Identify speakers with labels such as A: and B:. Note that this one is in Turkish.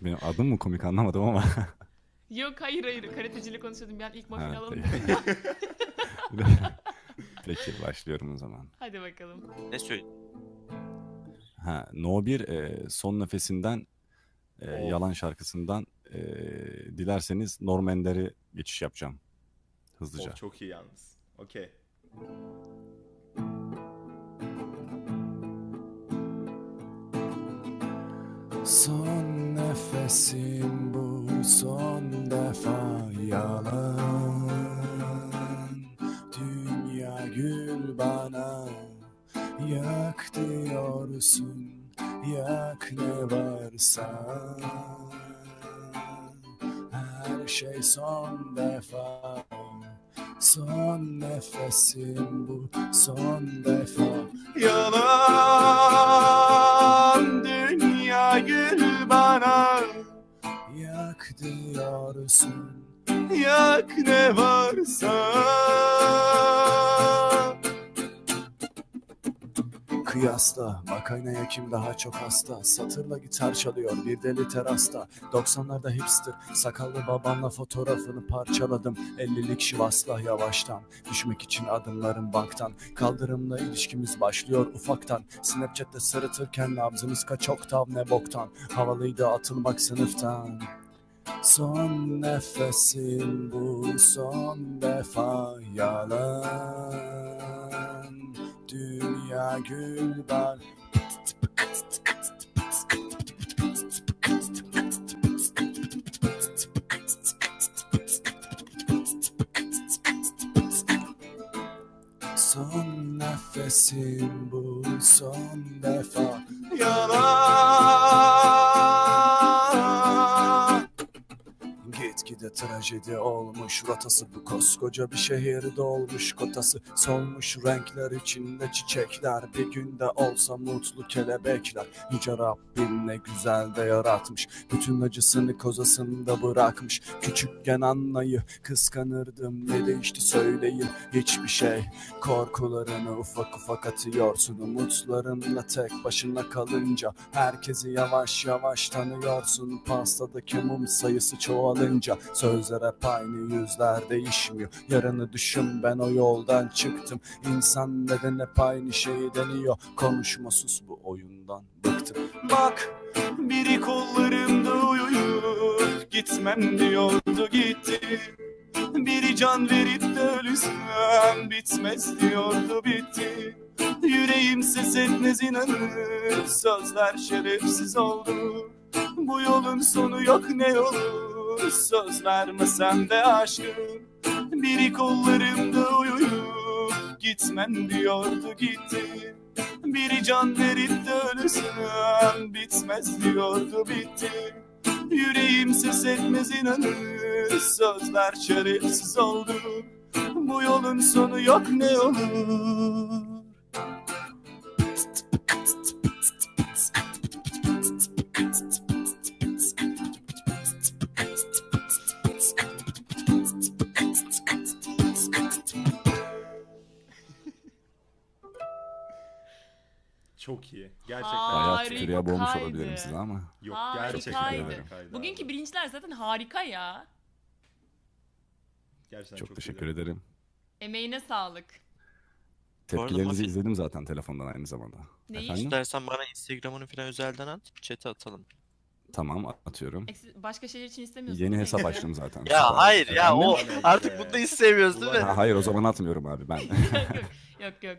A: Benim adım mı komik anlamadım ama.
B: Yok hayır hayır karateciyle konuşuyordum ben ilk muffin
A: Ha,
B: alalım
A: peki.
B: dedim.
A: Peki başlıyorum o zaman.
B: Hadi bakalım.
C: Ne söyle?
A: Ha, No 1 e, son nefesinden e,
D: Of.
A: yalan şarkısından e, dilerseniz Normander'i geçiş yapacağım. Hızlıca.
D: Of, çok iyi yalnız. Okey.
A: Son nefesim bu son defa yalan. Dünya gül bana yak diyorsun yak ne varsa. Her şey son defa Son nefesim bu son defa Yak diyorsun Yak ne varsa Kıyasla makineye kim daha çok hasta? Satırla gitar çalıyor bir deli terasta. 90'larda hipster sakallı babamla fotoğrafını parçaladım. 50'lik şivasla yavaştan Düşmek için adımlarım banktan. Kaldırımla ilişkimiz başlıyor ufaktan. Snapchat'te sırıtırken nabzımız kaç oktav ne boktan. Havalıydı atılmak sınıftan. Son nefesim bu son defa yalan Dünya gül ben Son nefesim bu son defa. Yalan trajedi olmuş rotası. Bu koskoca bir şehirde olmuş kotası. Solmuş renkler içinde çiçekler. Bir günde olsa mutlu kelebekler. Yüce Rabbim ne güzel de yaratmış. Bütün acısını kozasında bırakmış. Küçükken anlayı kıskanırdım. Ne değişti söyleyin. Hiçbir şey. Korkularını ufak ufak atıyorsun. Umutlarınla tek başına kalınca Herkesi yavaş yavaş tanıyorsun. Pastadaki mum sayısı çoğalınca Sözler hep aynı yüzler değişmiyor. Yarını düşün ben o yoldan çıktım. İnsan neden hep aynı şeyi deniyor? Konuşma sus bu oyundan bıktım. Bak biri kollarımda uyuyup Gitmem diyordu gitti. Biri can verip de ölürsem bitmez diyordu bitti. Yüreğim ses etmez inanır. Sözler şerefsiz oldu. Bu yolun sonu yok ne olur Söz vermesem de aşkım Biri kollarımda uyuyup Gitmem diyordu gitti. Biri can verip de ölürsem Bitmez diyordu bitti. Yüreğim ses etmez inanır Sözler şerefsiz oldu. Bu yolun sonu yok ne olur
D: Çok iyi. Gerçekten.
A: Bayağı tükürüğe boğmuş
B: Harikaydı.
A: olabilirim size ama
D: Yok
B: Harikaydı.
D: gerçekten
A: Teşekkür
D: harikaydı.
B: Bugünkü birinciler zaten harika ya.
D: Gerçekten
A: çok,
D: çok,
A: teşekkür ederim.
B: Emeğine sağlık.
A: Tepkilerinizi
C: Muffin-
A: izledim zaten telefondan aynı zamanda.
B: Neyi?
A: Efendim?
C: İstersen bana Instagram'ını falan özelden at. Chat'e atalım.
A: Tamam atıyorum.
B: Eksi- Başka şeyler için istemiyorsun.
A: Yeni
B: değil mi
A: hesap
B: Ekrem?
A: açtım zaten.
C: Ya hayır ya
A: Efendim?
C: o artık bunu da istemiyoruz değil mi?
A: Ha, hayır o zaman atmıyorum abi ben.
B: yok yok. Yok yok.